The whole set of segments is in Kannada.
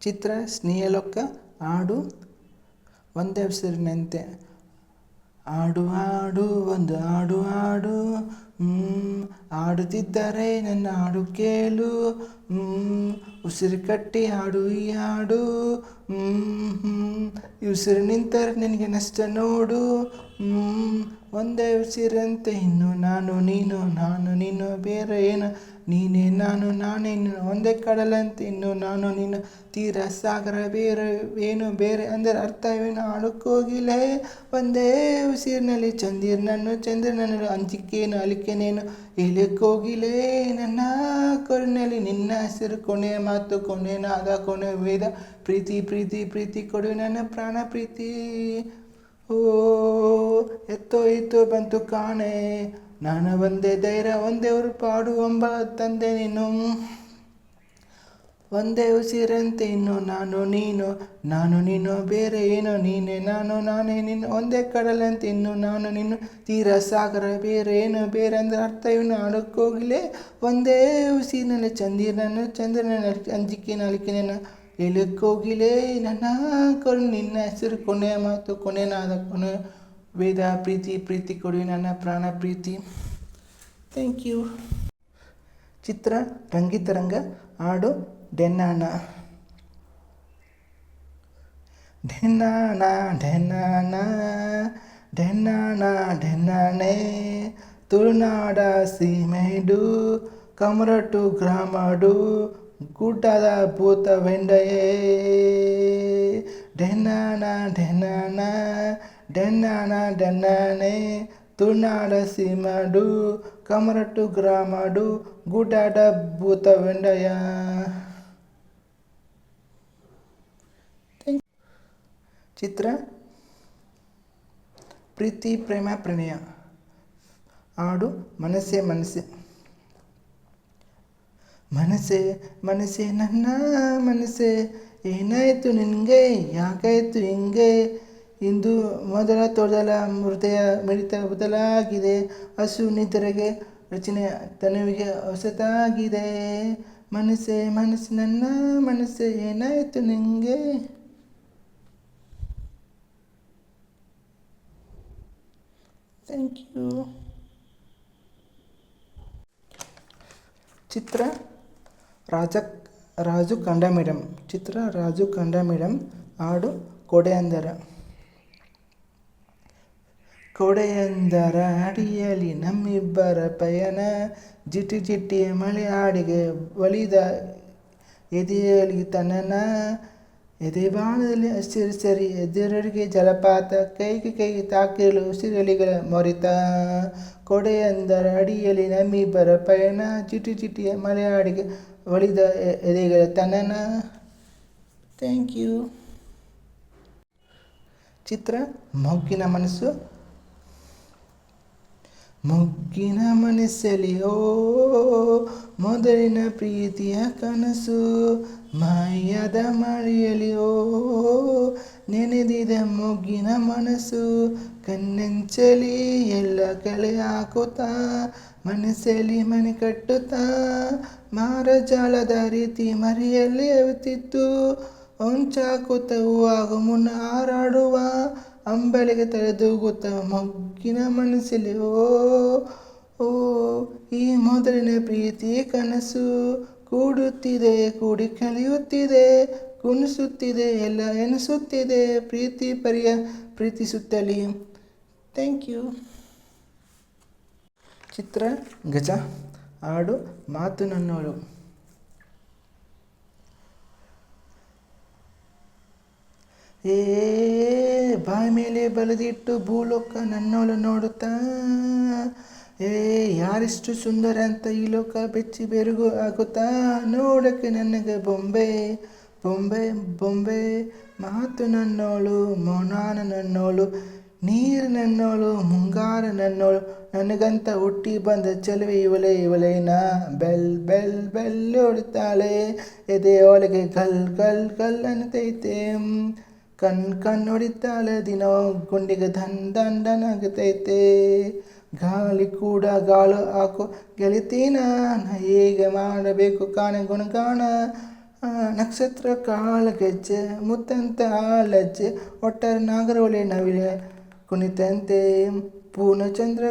ಚಿತ್ರ ಸ್ನೇಹಲೊಕ್ಕ ಹಾಡು ಒಂದೇ ಉಸಿರಿನಂತೆ ಆಡು ಹಾಡು ಒಂದು ಹಾಡು ಹಾಡು. ಹ್ಮ್, ಹಾಡುತ್ತಿದ್ದರೆ ನನ್ನ ಹಾಡು ಕೇಳು. ಉಸಿರು ಕಟ್ಟಿ ಹಾಡು ಈ ಹಾಡು. ಈ ಉಸಿರು ನಿಂತರೆ ನಿನಗೆ ನಷ್ಟ ನೋಡು. ಒಂದೇ ಉಸಿರಂತೆ ಇನ್ನು ನಾನು ನೀನು ನಾನು ನೀನು ಬೇರೆ ಏನು? ನೀನೇ ನಾನು ನಾನೇ ಒಂದೇ ಕಡಲಂತೆ ಇನ್ನು ನಾನು ನೀನು ತೀರ ಸಾಗರ ಬೇರೆ ಏನು ಬೇರೆ ಅಂದರೆ ಅರ್ಥವೇನು? ಹಾಡಕ್ಕೋಗಿಲ್ಲ ಒಂದೇ ಉಸಿರಿನಲ್ಲಿ ಚಂದಿರನನ್ನು ಚಂದ್ರನನ್ನು ಅಂಜಿಕೆಯನ್ನು ಇಲ್ಲಿ ಕೋಗಿಲೆ, ನನ್ನ ಕೊರನಲ್ಲಿ ನಿನ್ನ ಹೆಸರು ಕೊನೆ ಮಾತು ಕೊನೆಯನಾದ ಕೊನೆ ವೇದ. ಪ್ರೀತಿ ಪ್ರೀತಿ ಪ್ರೀತಿ ಕೊಡು ನನ್ನ ಪ್ರಾಣ ಪ್ರೀತಿ. ಓ, ಎತ್ತೋ ಇತ್ತು ಬಂತು ಕಾಣೆ. ನಾನು ಒಂದೇ ಧೈರ್ಯ, ಒಂದೇ ಪಾಡು ಎಂಬ ತಂದೆ ನೀನು. ಒಂದೇ ಉಸಿರಂತೆ ಇನ್ನು ನಾನು ನೀನು ನಾನು ನೀನು ಬೇರೆ ಏನು ನೀನೆ, ನಾನು ನಾನೇ ನಿನ್ನ, ಒಂದೇ ಕಡಲಂತೆ ಇನ್ನು ನಾನು ನೀನು ತೀರ ಸಾಗರ ಬೇರೆ ಏನು ಬೇರೆ ಅಂದ್ರೆ ಅರ್ಥ ಇವನು ಆಡಕ್ಕೋಗಿಲೆ ಒಂದೇ ಉಸಿರಿನಲ್ಲಿ ಚಂದಿರನನ್ನು ಚಂದ್ರನ ಅಂಜಿಕೆ ಅಲಿಕೆನ ಇಳಕ್ಕೋಗಿಲೆ ನನ್ನ ಕರು ನಿನ್ನ ಹೆಸರು ಕೊನೆಯ ಮಾತು ಕೊನೆನಾದ ಕೊನೆ ವೇದ ಪ್ರೀತಿ ಪ್ರೀತಿ ಕೊಡಿ ನನ್ನ ಪ್ರಾಣ ಪ್ರೀತಿ. ಥ್ಯಾಂಕ್ ಯು ಚಿತ್ರ, ರಂಗಿತರಂಗ, ಹಾಡು. ಡೆನ್ನಾನ ಡೆನ್ನಾಣ ಡೆನ್ನಾಣ ಡೆನ್ನಾಣ ಡೆನ್ನಾಣೆ ತುಳುನಾಡ ಸೀಮೆಡು, ಕಮರಟು ಗ್ರಾಮಡು, ಗುಡ್ಡದ ಭೂತ ವೆಂಡಯೇ ಡೆನ್ನಾಣ ಡೆನ್ನಾಣ ಡೆನ್ನಾಣ ಡೆನ್ನಾಣೆ ತುಳುನಾಡ ಸೀಮಡು ಕಮರಟ್ಟು ಗ್ರಾಮಡು ಗುಡ್ಡಾಡ ಭೂತ ವೆಂಡಯ ಚಿತ್ರ ಪ್ರೀತಿ, ಪ್ರೇಮ, ಪ್ರಣಯ. ಹಾಡು ಮನಸ್ಸೇ ಮನಸ್ಸೇ. ಮನಸ್ಸೇ ಮನಸ್ಸೇ ನನ್ನ ಮನಸ್ಸೇ. ಏನಾಯಿತು ನಿನಗೆ? ಯಾಕಾಯಿತು ಹಿಂಗೆ? ಇಂದು ಮೊದಲ ತೊದಲ ಹೃದಯ ಮಿಡಿತ ಬದಲಾಗಿದೆ ಹಸು ನಿದ್ರೆಗೆ ರಚನೆ ತನುವಿಗೆ ಹೊಸತಾಗಿದೆ. ಮನಸ್ಸೇ ಮನಸ್ಸು ನನ್ನ ಮನಸ್ಸೇ. ಏನಾಯಿತು ನಿನಗೆ? ಥ್ಯಾಂಕ್ ಯು ಚಿತ್ರ ರಾಜ, ರಾಜು ಕಂಡ ಮೇಡಮ್ ಚಿತ್ರ ರಾಜು ಕಂಡ ಮೇಡಮ್ ಹಾಡು ಕೊಡೆಯಂದರ. ಕೊಡೆಯಂದರ ಅಡಿಯಲ್ಲಿ ನಮ್ಮಿಬ್ಬರ ಪಯಣ. ಜಿಟ್ಟಿ ಜಿಟ್ಟಿ ಮಳೆ ಹಾಡಿಗೆ ಒಲಿದ ಎದೆಯಲ್ಲಿ ತನನ. ಎದೆ ಭಾಗದಲ್ಲಿ ಹಸಿರು ಸರಿ ಎದುರಿಗೆ ಜಲಪಾತ, ಕೈಗೆ ಕೈಗೆ ತಾಕಿರಲು ಉಸಿರಲಿಗಳ ಮೊರಿತ. ಕೊಡೆಯಂದರ ಅಡಿಯಲ್ಲಿ ನಮ್ಮಿಬ್ಬರ ಪಯಣ, ಚಿಟಿ ಚಿಟಿಯ ಮಲೆಯಾಡಿಗೆ ಒಳಿದ ಎದೆಗಳ ತನನ. ಥ್ಯಾಂಕ್ ಯು ಚಿತ್ರ ಮೊಗ್ಗಿನ ಮನಸ್ಸು. ಮೊಗ್ಗಿನ ಓ ಮೊದಲಿನ ಪ್ರೀತಿಯ ಕನಸು ಮಾಯದ ಓ ನೆನೆದಿದ ಮೊಗ್ಗಿನ ಮನಸ್ಸು ಕಣ್ಣೆಂಚಲಿ ಎಲ್ಲ ಕಳೆ ಹಾಕುತ್ತಾ, ಮನಸ್ಸಲ್ಲಿ ಮನೆ ಕಟ್ಟುತ್ತಾ, ಮಾರಜಾಲದ ರೀತಿ ಮರೆಯಲ್ಲಿ ಅವಿತಿತ್ತು ಹೊಂಚಾಕುತ್ತ ಹೂವಾಗ ಮುನ್ನ ಹಾರಾಡುವ ಅಂಬಳಿಗೆ ತಲೆದೂಗುತ್ತ ಮಗ್ಗಿನ ಮನಸ್ಸಲ್ಲಿ, ಓ ಓ, ಈ ಮೊದಲಿನ ಪ್ರೀತಿ ಕನಸು ಕೂಡುತ್ತಿದೆ, ಕೂಡಿ ಕಲಿಯುತ್ತಿದೆ, ಕುಣಿಸುತ್ತಿದೆ, ಎಲ್ಲ ಎನಿಸುತ್ತಿದೆ, ಪ್ರೀತಿ ಪರಿಯ ಪ್ರೀತಿಸುತ್ತಲಿ. ಥ್ಯಾಂಕ್ ಯು ಚಿತ್ರ, ಗಜ, ಹಾಡು ಮಾತು ನನ್ನೋಳು ಏ, ಬಾಯಿ ಮೇಲೆ ಬಲದಿಟ್ಟು ಭೂಲೋಕ ನನ್ನೋಳು ನೋಡುತ್ತಾ? ಏ, ಯಾರಿಷ್ಟು ಸುಂದರ ಅಂತ ಈ ಲೋಕ ಬೆಚ್ಚಿ ಬೆರಗು ಆಗುತ್ತಾ? ನೋಡಕ್ಕೆ ನನಗೆ ಬೊಂಬೆ ಬೊಂಬೆ ಬೊಂಬೆ. ಮಾತು ನನ್ನೋಳು, ಮೌನಾನ ನನ್ನೋಳು, ನೀರು ನನ್ನೋಳು, ಮುಂಗಾರ ನನ್ನೋಳು. ನನಗಂತ ಹುಟ್ಟಿ ಬಂದ ಚೆಲುವೆ ಇವಳೆ ಇವಳೇನ ಬೆಲ್ ಬೆಲ್ ಬೆಲ್ ಹೊಡಿತಾಳೆ ಎದೆ ಒಳಗೆ ಗಲ್ ಗಲ್ ಗಲ್ ಅನ್ನತೈತೆ ಕಣ್ ಕಣ್ಣೊಡಿತಾಳೆ ದಿನೋ, ಗುಂಡಿಗೆ ಧನ್ ಧನ್ ಧನ್ ಗಾಳಿ ಕೂಡ ಗಾಳು ಹಾಕೋ ಗೆಳಿತೀನ, ನಾ ಹೇಗೆ ಮಾಡಬೇಕು ಕಾಣೆ ಗುಣಗಾಣ. ನಕ್ಷತ್ರ ಕಾಲಗೆಜ್ಜೆ ಮುತ್ತಂತ ಲಜ್ಜೆ ಒಟ್ಟಾರೆ ನಾಗರವಳಿ ನವಿಲೆ ಕುಣಿತಂತೆ. ಪೂರ್ಣಚಂದ್ರ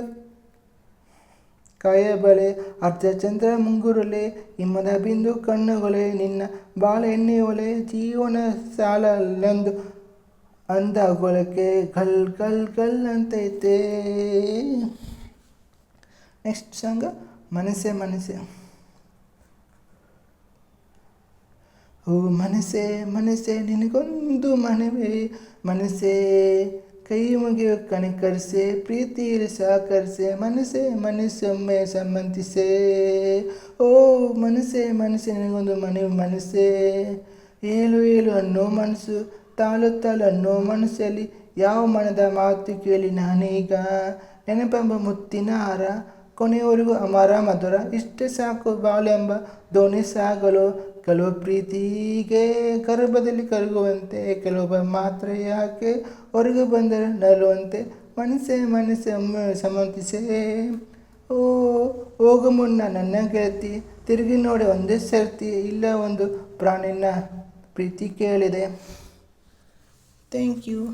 ಕಾಯಬಳೆ ಅರ್ಧಚಂದ್ರ ಮುಂಗುರುಲೆ, ಹಿಮದ ಬಿಂದು ಕಣ್ಣುಗಳೇ, ನಿನ್ನ ಬಾಳ ಎಣ್ಣೆ ಒಲೆ ಜೀವನ ಸಾಲಲ್ಲೊಂದು ಅಂದಗೊಳಕೆ ಕಲ್ ಕಲ್ ಕಲ್ ಅಂತೈತೆ. ನೆಕ್ಸ್ಟ್ ಸಾಂಗ್ ಮನಸ್ಸೇ ಮನಸ್ಸೆ. ಓ ಮನಸ್ಸೆ ಮನಸ್ಸೆ, ನಿನಗೊಂದು ಮನವೇ. ಮನಸ್ಸೆ, ಕೈ ಮುಗಿಯೋ ಕಣಿಕರಿಸೆ ಪ್ರೀತಿಯಲ್ಲಿ ಸಹಕರಿಸೆ ಮನಸ್ಸೆ ಮನಸ್ಸೊಮ್ಮೆ ಸಂಬಂಧಿಸೆ. ಓ ಮನಸ್ಸೆ ಮನಸ್ಸೆ, ನಿನಗೊಂದು ಮನವಿ ಮನಸ್ಸೆ. ಏಳು ಏಳು ಅನ್ನೋ ಮನಸ್ಸು. ತಾಳು ತಾಳು ಅನ್ನೋ ಮನಸ್ಸಲ್ಲಿ ಯಾವ ಮನದ ಮಾತು ಕೇಳಿ ನಾನೀಗ? ನೆನಪೆಂಬ ಮುತ್ತಿನ ಹಾರ ಕೊನೆಯವರೆಗೂ ಅಮರ ಮಧುರ. ಇಷ್ಟೇ ಸಾಕು ಬಾಳೆಂಬ ದೋಣಿ ಸಾಗಲು. ಕೆಲವು ಪ್ರೀತಿಗೆ ಗರ್ಭದಲ್ಲಿ ಕರಗುವಂತೆ, ಕೆಲವೊಬ್ಬ ಮಾತ್ರ ಯಾಕೆ ಹೊರಗೆ ಬಂದರೆ ನಲುವಂತೆ? ಮನಸ್ಸೇ ಮನಸ್ಸೆ ಸಮಂತಿಸೆ. ಓ, ಹೋಗು ಮುನ್ನ ನನ್ನ ಗೆಳತಿ, ತಿರುಗಿ ನೋಡಿ ಒಂದೇ ಸರ್ತಿ, ಇಲ್ಲ ಒಂದು ಪ್ರಾಣಿನ ಪ್ರೀತಿ ಕೇಳಿದೆ. ಥ್ಯಾಂಕ್ ಯು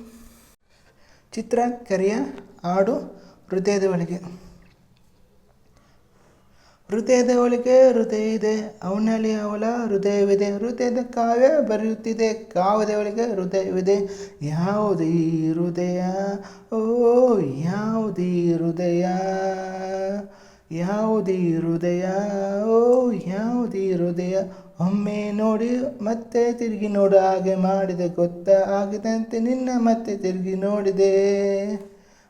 ಚಿತ್ರ, ಕೆರೆಯ, ಹಾಡು, ಹೃದಯದ ಒಳಗೆ ಹೃದಯದ ಒಳಗೆ ಹೃದಯ ಇದೆ. ಅವನಲ್ಲಿ ಅವಳ ಹೃದಯವಿದೆ. ಹೃದಯದ ಕಾವ್ಯ ಬರೆಯುತ್ತಿದೆ. ಕಾವ್ಯದ ಒಳಗೆ ಹೃದಯವಿದೆ. ಯಾವುದೇ ಹೃದಯ, ಓ, ಯಾವುದೇ ಹೃದಯ ಯಾವುದೇ ಹೃದಯ, ಓ, ಯಾವುದೇ ಹೃದಯ. ಒಮ್ಮೆ ನೋಡಿ, ಮತ್ತೆ ತಿರುಗಿ ನೋಡು, ಹಾಗೆ ಮಾಡಿದೆ ಗೊತ್ತ ಆಗಿದಂತೆ ನಿನ್ನ ಮತ್ತೆ ತಿರುಗಿ ನೋಡಿದೆ.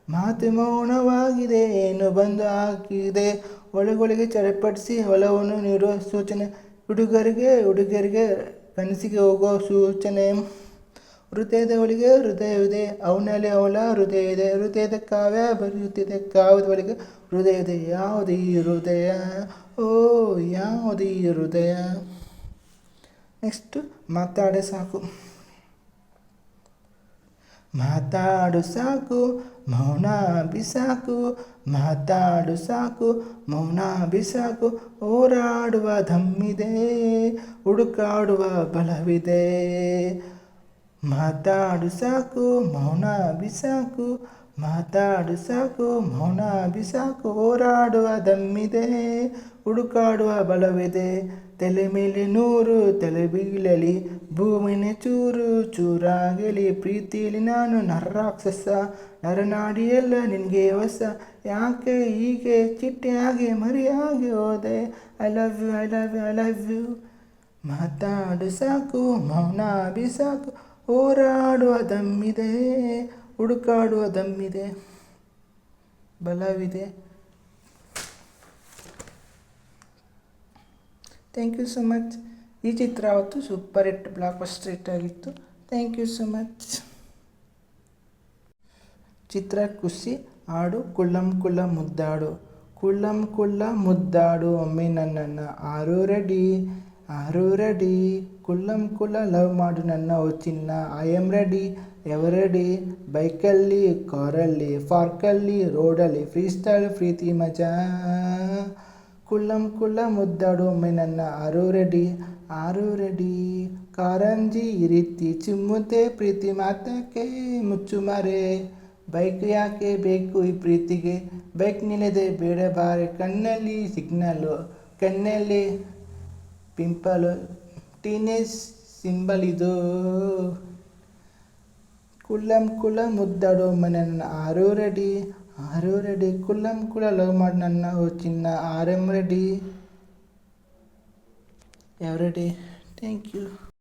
ಮಾತು ಮೌನವಾಗಿದೆ, ಏನು ಬಂದು ಹಾಕಿದೆ. ಒಳಗೊಳಗೆ ಚಡಪಡಿಸಿ ಹೊಲವನ್ನು ನೀಡುವ ಸೂಚನೆ. ಹುಡುಗರಿಗೆ ಹುಡುಗರಿಗೆ ಕನಸಿಗೆ ಹೋಗುವ ಸೂಚನೆ. ಹೃದಯದ ಒಳಗೆ ಹೃದಯವಿದೆ, ಅವನಲ್ಲಿ ಅವಳ ಹೃದಯ ಇದೆ ಹೃದಯದ ಕಾವ್ಯ ಬರೆಯುತ್ತಿದೆ, ಕಾವ್ಯದ ಒಳಗೆ ಹೃದಯ ಇದೆ ಯಾವುದೇ ಹೃದಯ. ಓ, ಯಾವುದೇ ಹೃದಯ. ನೆಕ್ಸ್ಟ್ ಮಾತಾಡೆ ಸಾಕು. ಮಾತಾಡು ಸಾಕು, ಮೌನ ಬಿಸಾಕು ಮಾತಾಡು ಸಾಕು, ಮೌನ ಬಿಸಾಕು ಹೋರಾಡುವ ಧಮ್ಮಿದೆ, ಹುಡುಕಾಡುವ ಬಲವಿದೆ. ಮಾತಾಡು ಸಾಕು, ಮೌನ ಬಿಸಾಕು ಮಾತಾಡು ಸಾಕು, ಮೌನ ಬಿಸಾಕು ಹೋರಾಡುವ ದಮ್ಮಿದೆ ಹುಡುಕಾಡುವ ಬಲವಿದೆ. ತಲೆ ಮೇಲೆ ನೂರು ತಲೆ ಬೀಳಲಿ ಭೂಮಿನ ಚೂರು, ಚೂರಾಗಲಿ ಪ್ರೀತಿಯಲ್ಲಿ ನಾನು ನರರಾಕ್ಷಸ ನರನಾಡಿಯೆಲ್ಲ ನಿನಗೆ ಹೊಸ ಯಾಕೆ ಹೀಗೆ ಚಿಟ್ಟೆಯಾಗಿ ಮರಿಯಾಗಿ ಹೋದೆ? I love you I love you I love you ಮಾತಾಡು ಸಾಕು, ಮೌನ ಬಿಸಾಕು. ಹೋರಾಡುವ ದಮ್ಮಿದೆ, ಹುಡುಕಾಡುವ ದಮ್ಮಿದೆ. ಬಲವಿದೆ. ಥ್ಯಾಂಕ್ ಯು ಸೊ ಮಚ್ ಈ ಚಿತ್ರ ಅವತ್ತು super hit blockbuster hit ಆಗಿತ್ತು. ಥ್ಯಾಂಕ್ ಯು ಸೊ ಮಚ್ ಚಿತ್ರ ಖುಷಿ ಆಡು ಕುಳ್ಳಂ ಕುಳ್ಳ ಮುದ್ದಾಡು. ಕುಳ್ಳಂ ಕುಳ್ಳ ಮುದ್ದಾಡು, ಒಮ್ಮೆ ನನ್ನನ್ನ ಆರು ರೆಡಿ ಆರು ರೆಡಿ ಕುಳ್ಳಂ ಕುಳ್ಳ ಲವ್ ಮಾಡು ನನ್ನ ಚಿನ್ನ I'm ready ever ready ಬೈಕಲ್ಲಿ, ಕಾರಲ್ಲಿ ಪಾರ್ಕಲ್ಲಿ ರೋಡಲ್ಲಿ ಫ್ರೀ ಸ್ಟೈಲ್ ಪ್ರೀತಿ ಮಜಾ. ಕುಳ್ಳಂ ಕುಳ್ಳ ಮುದ್ದಾಡು ಒಮ್ಮೆ ನನ್ನ ಆರೂರಡಿ ಆರೂರಡಿ ಆರು ಕಾರಂಜಿ ರೀತಿ ಚಿಮ್ಮುತ್ತೆ ಪ್ರೀತಿ ಮಾತಕ್ಕೆ ಮುಚ್ಚು ಮರೆ. ಬೈಕ್ ಯಾಕೆ ಬೇಕು ಈ ಪ್ರೀತಿಗೆ? ಬೈಕ್ ನಿಲ್ಲದೆ ಬೇಡ ಬಾರೆ, ಕಣ್ಣಲ್ಲಿ ಸಿಗ್ನಲ್ಲು ಕಣ್ಣಲ್ಲಿ ಪಿಂಪಲು, ಟೀನೇಜ್ ಸಿಂಬಲ್ ಇದು. ಕುಳ್ಳಂ ಕುಳ ಮುದ್ದಾಡು ನನ್ನ ಆರು ರೆಡಿ ಆರು ರೆಡಿ ಕುಳ್ಳಂ ಕುಳ ಲವ್ ಮಾಡಿ ನನ್ನ ಓ ಚಿನ್ನ ಆರ್ ಎಂ ರೆಡಿ ಯಾವ ರೆಡಿ ಥ್ಯಾಂಕ್ ಯು